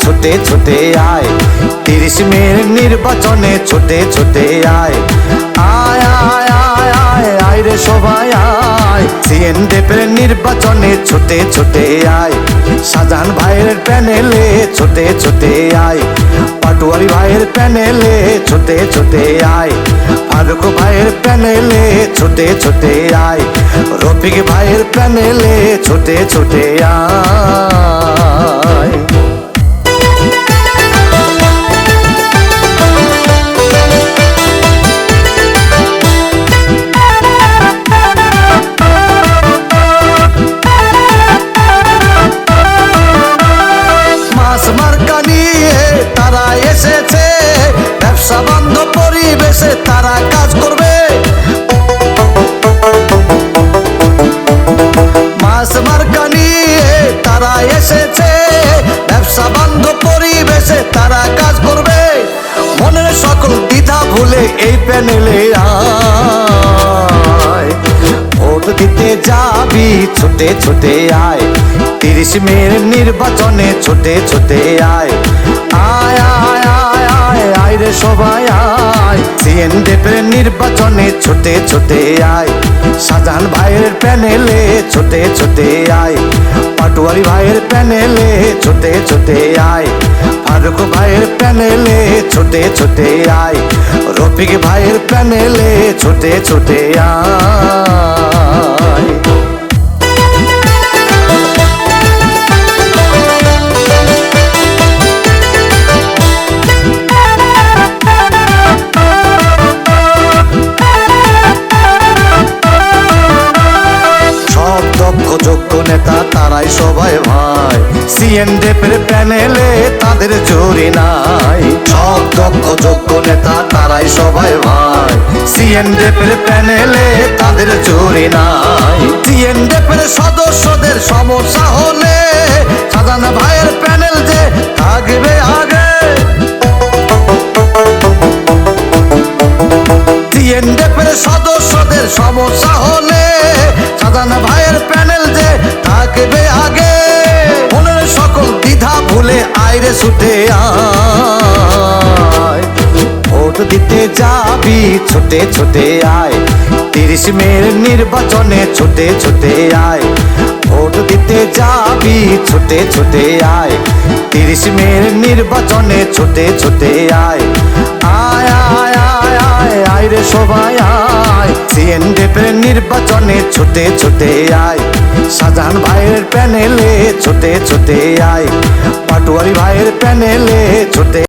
ছোটে ছোটে আয়। তিরিশ মের নির্বাচনে ছোটে ছোটে আয়। আয় আয় আয় আয় আয় রে সবাই, আয়। সিএন দেবের নির্বাচনে ছোটে ছোটে আয়। শাহজাহান ভাইয়ের প্যানেলে ছোটে ছোটে আয়। পাটুয়ারি ভাইয়ের প্যানেলে ছোটে ছোটে আয়। ফারুক ভাইয়ের প্যানেলে ছোটে ছোটে আয়। রফিক ভাইয়ের প্যানেলে ছোটে ছোটে আয়। வாழ்க নিয়ে তারা এসেছে। ব্যবসা বন্ধ পরিবেশে তারা কাজ করবে। মনের সকল দ্বিধা ভুলে এই প্যানেলে আয়। ভোট দিতে যাবি, ছোটে ছোটে আয়। তিরিশ মের নির্বাচনে ছোটে ছোটে আয়। আয় আয় আয় আয় আয় রে সবাই, আয়। সিএন দেবের নির্বাচনে ছোটে ছোটে আয়। শাহজাহান ভাইয়ের প্যানেলে ছোটে ছোটে আয়। পাটুয়ারি ভাইয়ের প্যানেলে ছোটে ছোটে আয়। ফারুক ভাইয়ের প্যানেলে ছোটে ছোটে আয়। রফিক ভাইয়ের প্যানেলে ছোটে ছোটে আয়। নেতা সবাই ভাই। সিএন ডেপের প্যানেলে তাদের জোরি নাই। সব দক্ষ, যোগ্য নেতা, তারাই সবাই ভাই। সিএন ডেপের প্যানেলে তাদের জোরি নাই। সিএন ডেপের সদস্যদের সমস্যা হলে সাজান ভাইয়ের প্যানেল যে থাকবে আগে। সিএনডেপের সদস্যদের সমস্যা হলে সাজান ভাইয়ের প্যানেল যাবি ছোটে ছোটে আয়। তিরিশ মের নির্বাচনে ছোটে ছোটে আয়। ভোট দিতে যাবি ছোটে ছোটে আয়। তিরিশ মের নির্বাচনে ছোটে ছোটে আয়। আয় আয় আয় আয় আয় রে সবাই, আয়। সিএন দেবের নির্বাচনে ছোটে ছোটে আয়। শাহজাহান ভাইয়ের প্যানেলে ছোটে ছোটে আয়। পাটুয়ারি ভাইয়ের প্যানেলে ছোটে